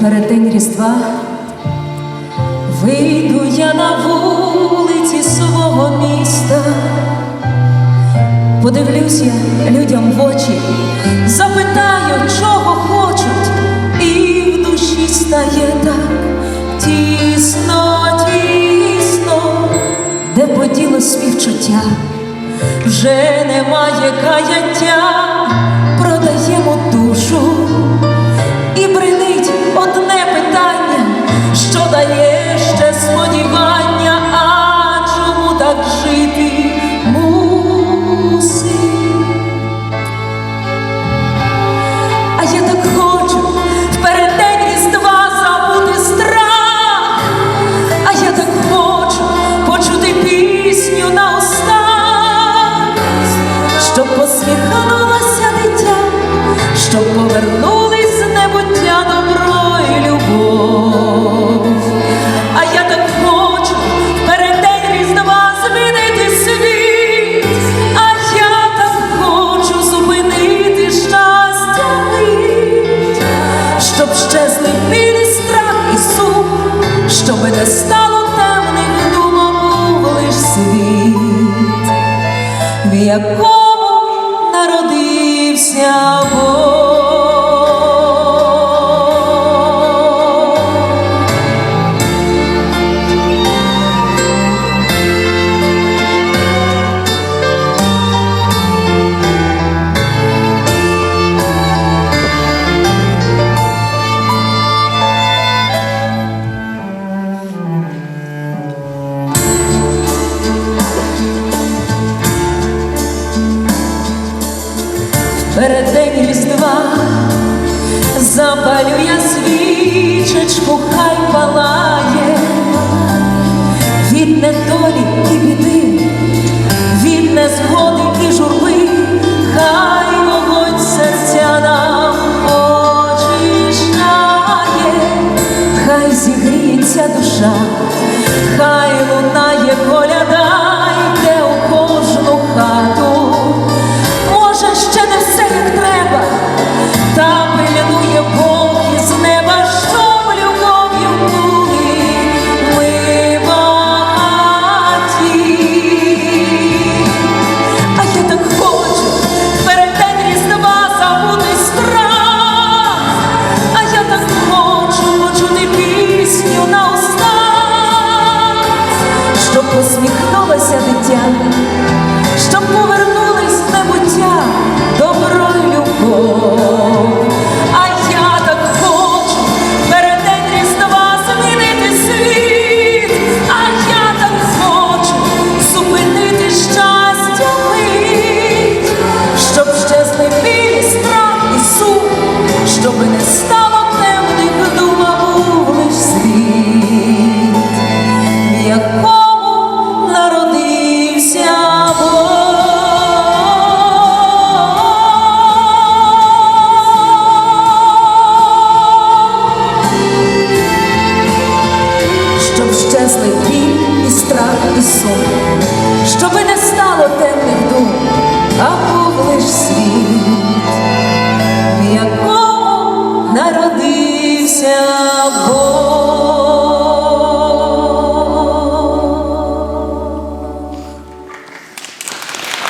перед день Різдва вийду я на вулиці свого міста, подивлюсь я людям в очі, запитаю, чого хочуть, і в душі стає так тісно, тісно, де поділось співчуття, вже немає каяття, в Перед день Різдва. Запалю я свічечку, хай палає. Від недолі і біди, від незгоди і журби, хай вогонь серця нам очищає, хай зігріється душа, хай лунає коляда,